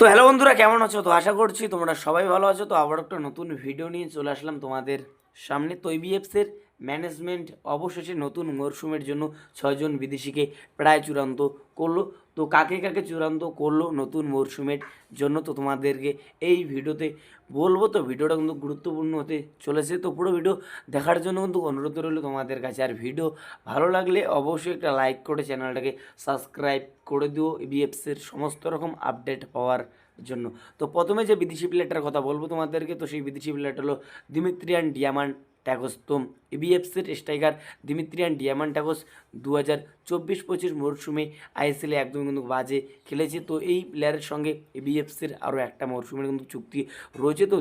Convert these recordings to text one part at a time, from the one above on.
তো হ্যালো বন্ধুরা, কেমন আছো? তো আশা করছি তোমরা সবাই ভালো আছো। তো আবার একটা নতুন ভিডিও নিয়ে চলে আসলাম তোমাদের সামনে, তো ইবিএফসের ম্যানেজমেন্ট অবশেষে নতুন মরশুমের জন্য ছয়জন বিদেশিকে প্রায় চূড়ান্ত করল। তো কাকে কাকে চূড়ান্ত করল নতুন মরশুমের জন্য তো তোমাদেরকে এই ভিডিওতে বলব। তো ভিডিওটা কিন্তু গুরুত্বপূর্ণ হতে চলেছে। তো পুরো ভিডিও দেখার জন্য কিন্তু অনুরোধ রইল তোমাদের কাছে। আর ভিডিও ভালো লাগলে অবশ্যই একটা লাইক করে চ্যানেলটাকে সাবস্ক্রাইব করে দিও বিএফসির সমস্ত রকম আপডেট পাওয়ার জন্য। তো প্রথমে যে বিদেশি প্লেয়ারটার কথা বলব তোমাদেরকে। তো সেই বিদেশি প্লেয়ারটা হলো দিমিত্রিয়ান ডিয়ামান ট্যাগস। তোম ইবিএফসির স্ট্রাইকার দিমিত্রিয়ান ডিয়ামান ট্যাগস দু হাজার চব্বিশ পঁচিশ মরশুমে আইএসএলে একদম কিন্তু বাজে খেলেছে। তো এই প্লেয়ারের সঙ্গে বিএফসির আরও একটা মরশুমের কিন্তু চুক্তি রয়েছে। তো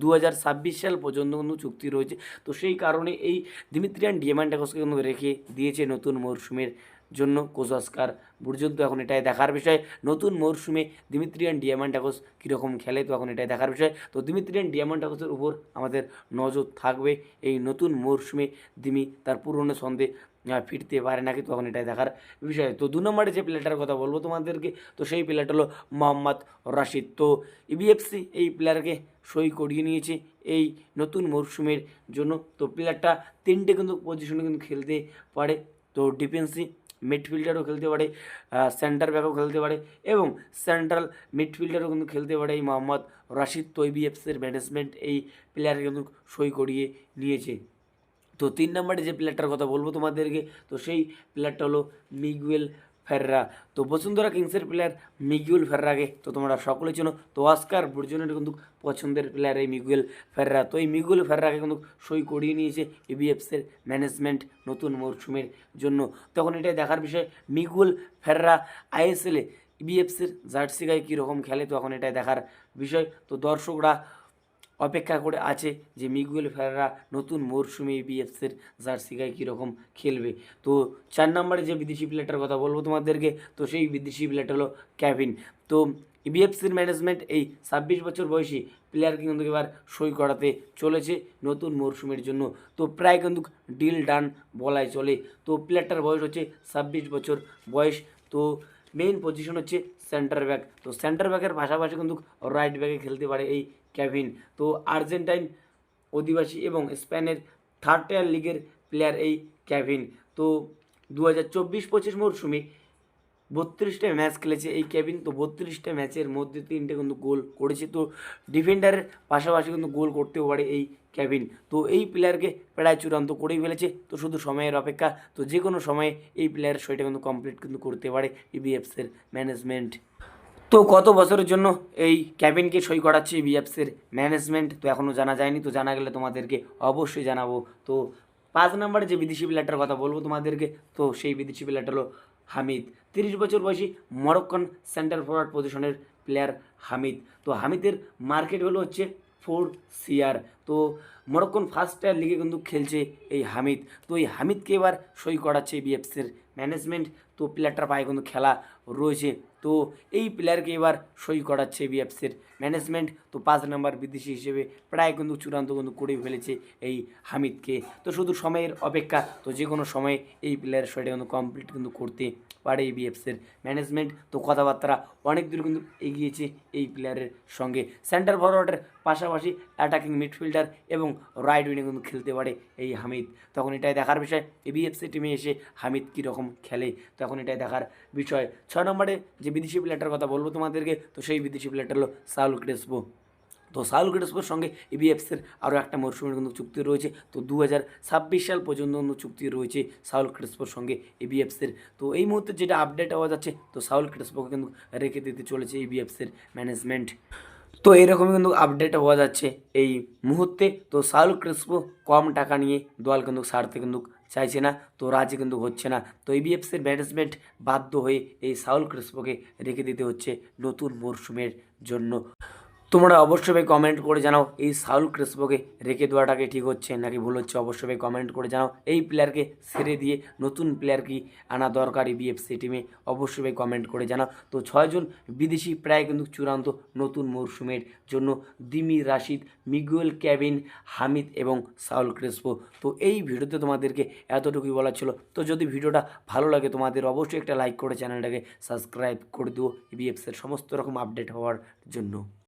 দু হাজার ছাব্বিশ সাল পর্যন্ত কিন্তু চুক্তি রয়েছে। তো সেই কারণে এই দিমিত্রিয়ান ডিয়ামান ট্যাগসকে কিন্তু রেখে দিয়েছে নতুন মরশুমের জন্য কোচ অস্কার পর্যন্ত এখন এটাই দেখার বিষয়। নতুন মরশুমে দিমিত্রিয়ান ডিয়ামান্টাকোস কীরকম খেলে তো এখন এটাই দেখার বিষয়। তো দিমিত্রিয়ান ডিয়ামান্টাকোসের উপর আমাদের নজর থাকবে। এই নতুন মরশুমে দিমি তার পুরনো ছন্দে ফিরতে পারে নাকি তখন এটাই দেখার বিষয়। তো দু নম্বরে যে প্লেয়ারটার কথা বলব তোমাদেরকে, তো সেই প্লেয়ারটা হলো মোহাম্মদ রাশিদ। তো ইবিএফসি এই প্লেয়ারকে সই করিয়ে নিয়েছে এই নতুন মরশুমের জন্য। তো প্লেয়ারটা তিনটে কিন্তু পজিশনে কিন্তু খেলতে পারে। তো ডিফেন্সি মিডফিল্ডারও খেলতে পারে সেন্টার ব্যাকও খেলতে পারে এবং সেন্ট্রাল মিডফিল্ডারও কিন্তু খেলতে পারে এই মোহাম্মদ রাশিদ তৈবি এফসের ম্যানেজমেন্ট এই প্লেয়ারকে কিন্তু সই করিয়ে নিয়েছে। তো তিন নম্বরে যে প্লেয়ারটার কথা বলব তোমাদেরকে, তো সেই প্লেয়ারটা হলো মিগুয়েল ফেররা। তো বসুন্ধরা কিংসের প্লেয়ার মিগুয়েল ফেররাকে। তো তোমরা সকলে চেনো। তো অস্কার বুর্জনের কিন্তু পছন্দের প্লেয়ার এই মিগুয়েল ফেররা। তো এই মিগুয়েল ফেররাকে কিন্তু সই করিয়ে নিয়েছে ইবিএফসের ম্যানেজমেন্ট নতুন মরশুমের জন্য। তখন এটাই দেখার বিষয়, মিগুয়েল ফেররা আইএসএলে ইবিএফসির জার্সি গায়ে কীরকম খেলে? তো এখন এটাই দেখার বিষয়। তো দর্শকরা অপেক্ষা করে আছে যে মিগুয়েল ফেরারা নতুন মরশুমে বিএফসির জার্সি গায়ে কীরকম খেলবে। তো চার নম্বরে যে বিদেশি প্লেয়ারটার কথা বলব তোমাদেরকে, তো সেই বিদেশি প্লেয়ারটা হলো ক্যাভিন। তো বিএফসির ম্যানেজমেন্ট এই ছাব্বিশ বছর বয়সী প্লেয়ারকে কিন্তু এবার সই করাতে চলেছে নতুন মরশুমের জন্য। তো প্রায় কিন্তু ডিল ডান বলাই চলে। তো প্লেয়ারটার বয়স হচ্ছে ছাব্বিশ বছর বয়স। তো মেইন পজিশন হচ্ছে সেন্টার ব্যাক তো সেন্টার ব্যাকের পাশাপাশি কিন্তু রাইট ব্যাকে খেলতে পারে এই ক্যাভিন তো আর্জেন্টাইন অধিবাসী এবং স্পেনের থার্ড টায়ার লিগের প্লেয়ার এই ক্যাভিন তো দু হাজার চব্বিশ পঁচিশ মরশুমে বত্রিশটা ম্যাচ খেলেছে এই ক্যাবিন তো বত্রিশটা ম্যাচের মধ্যে তিনটে কিন্তু গোল করেছে। তো ডিফেন্ডারের পাশাপাশি কিন্তু গোল করতেও পারে এই ক্যাবিন তো এই প্লেয়ারকে প্রায় চূড়ান্ত করেই ফেলেছে। তো শুধু সময়ের অপেক্ষা, তো যে কোনো সময়ে এই প্লেয়ারের সইটা কিন্তু কমপ্লিট কিন্তু করতে পারে ইবিএফসের ম্যানেজমেন্ট তো কত বছরের জন্য এই ক্যাবিনকে সই করাচ্ছে বিএফসির ম্যানেজমেন্ট তো এখনও জানা যায়নি। তো জানা গেলে তোমাদেরকে অবশ্যই জানাব। তো পাঁচ নম্বরে যে বিদেশি প্লেয়ারটার কথা বলব তোমাদেরকে, তো সেই বিদেশি প্লেয়ারটা হলো হামিদ। তিরিশ বছর বয়সী মরক্কন সেন্টার ফরওয়ার্ড পজিশনের প্লেয়ার হামিদ। তো হামিদের মার্কেট হলো হচ্ছে ফোর সিআর তো মরক্কন ফার্স্ট টায়ার লিগে কিন্তু খেলছে এই হামিদ। তো এই হামিদকে এবার সই করাচ্ছে বিএফসির ম্যানেজমেন্ট তো প্লেয়ারটার পায়ে কিন্তু খেলা রয়েছে। তো এই প্লেয়ারকে এবার সই করাচ্ছে বিএফসির ম্যানেজমেন্ট তো পাঁচ নাম্বার বিদেশি হিসেবে প্রায় কিন্তু চূড়ান্ত কিন্তু করে ফেলেছে এই হামিদকে। তো শুধু সময়ের অপেক্ষা, তো যে কোনো সময়ে এই প্লেয়ারের সইটা কিন্তু কমপ্লিট কিন্তু করতে পারে এই বিএফসির ম্যানেজমেন্ট তো কথাবার্তা অনেক দূর কিন্তু এগিয়েছে এই প্লেয়ারের সঙ্গে। সেন্টার ফরওয়ার্ডের পাশাপাশি অ্যাটাকিং মিডফিল্ডার এবং রাইট উইনে কিন্তু খেলতে পারে এই হামিদ। তখন এটাই দেখার বিষয়, এই বিএফসি টিমে এসে হামিদ কীরকম খেলে? তখন এটাই দেখার বিষয়। ছয় নম্বরে যে বিদেশি প্লেয়ারটার কথা বলব তোমাদেরকে, তো সেই বিদেশি প্লেয়ারটা হলো সাউল ক্রেসপো তো সাউল ক্রেসপোর সঙ্গে ইবিএফসির আরও একটা মরশুমের কিন্তু চুক্তি রয়েছে, তো দু হাজার ছাব্বিশ সাল পর্যন্ত কিন্তু চুক্তি রয়েছে সাউল ক্রেসপোর সঙ্গে ইবিএফসির তো এই মুহূর্তে যেটা আপডেট হওয়া যাচ্ছে, তো সাউল ক্রেসপোকে কিন্তু রেখে দিতে চলেছে ইবিএফসির ম্যানেজমেন্ট তো এরকমই কিন্তু আপডেট হওয়া যাচ্ছে এই মুহূর্তে, তো সাউল ক্রিস্পো কম টাকা নিয়ে দল কিন্তু ছাড়তে কিন্তু চাইছে না তো রাজি কিন্তু হচ্ছে না তো ইবিএফসির ম্যানেজমেন্ট বাধ্য হয়ে এই সাউল ক্রিস্পোকে রেখে দিতে হচ্ছে নতুন মরশুমের জন্য। তোমরা অবশ্যই কমেন্ট করে জানাও, এই সাউল ক্রেসপোকে রেখে দেওয়াটাকে ঠিক হচ্ছে নাকি ভুল হচ্ছে? অবশ্যই কমেন্ট করে জানাও, এই প্লেয়ারকে ছেড়ে দিয়ে নতুন প্লেয়ার কি আনা দরকারি বিএফসি টিমে অবশ্যই কমেন্ট করে জানাও। তো ছয়জন বিদেশি প্রায় কিন্তু চূড়ান্ত নতুন মরশুমের জন্য Dimi Rashid, Miguel Cabin Hamid এবং সাউল ক্রেসপো। তো এই ভিডিওতে তোমাদেরকে এতটুকুই বলার ছিল। তো যদি ভিডিওটা ভালো লাগে তোমাদের অবশ্যই একটা লাইক করে চ্যানেলটাকে সাবস্ক্রাইব করে দিও। বিএফসির সমস্ত রকম আপডেট হওয়ার জন্য।